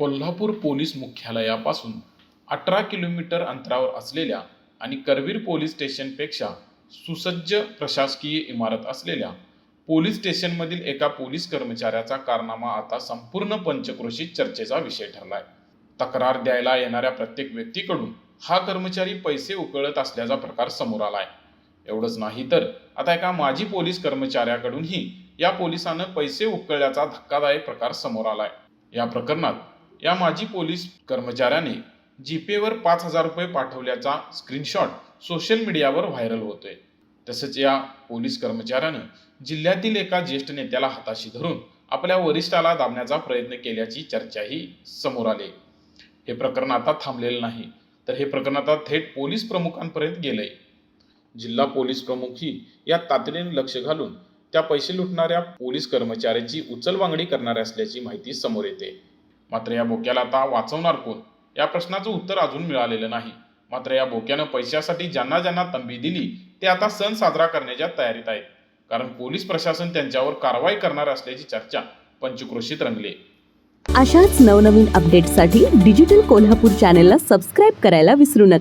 Kolhapur police मुख्यालयापासून अठरा kilometre अंतरावर असलेल्या आणि करवीर पोलीस स्टेशनपेक्षा सुसज्ज प्रशासकीय इमारत असलेल्या पोलीस स्टेशनमधील एका पोलीस कर्मचाऱ्याचा कारनामा आता संपूर्ण पंचक्रोशीत चर्चेचा विषय ठरलाय. तक्रार द्यायला येणाऱ्या प्रत्येक व्यक्तीकडून हा कर्मचारी पैसे उकळत असल्याचा प्रकार समोर आलाय. एवढंच नाही तर आता एका माजी पोलीस कर्मचाऱ्याकडूनही या पोलिसानं पैसे उकळल्याचा धक्कादायक प्रकार समोर आलाय. या प्रकरणात या माजी पोलीस कर्मचाऱ्याने जीपेवर पाच हजार रुपये पाठवल्याचा स्क्रीनशॉट सोशल मीडियावर व्हायरल होतोय. तसंच या पोलीस कर्मचाऱ्यानं जिल्ह्यातील एका ज्येष्ठ नेत्याला हाताशी धरून आपल्या वरिष्ठाला दाबण्याचा प्रयत्न केल्याची चर्चाही समोर आली. हे प्रकरण आता थांबलेलं नाही तर हे प्रकरण आता थेट पोलीस प्रमुखांपर्यंत गेलंय. जिल्हा पोलीस प्रमुखही या तातडीने लक्ष घालून त्या पैसे लुटणाऱ्या पोलीस कर्मचाऱ्याची उचलबांगडी करणार असल्याची माहिती समोर येते. मात्र या बोक्याला आता वाचवणार कोण? या प्रश्नाचं उत्तर अजून मिळालेलं नाही. मात्र या बोक्यानं पैशासाठी ज्यांना ज्यांना तंबी दिली ते आता सण साजरा करण्याच्या तयारीत आहेत. कारण पोलीस प्रशासन त्यांच्यावर कारवाई करणार असल्याची चर्चा पंचक्रोशीत रंगली. अशाच नवनवीन अपडेटसाठी डिजिटल कोल्हापूर चॅनेलला सबस्क्राईब करायला विसरू नका.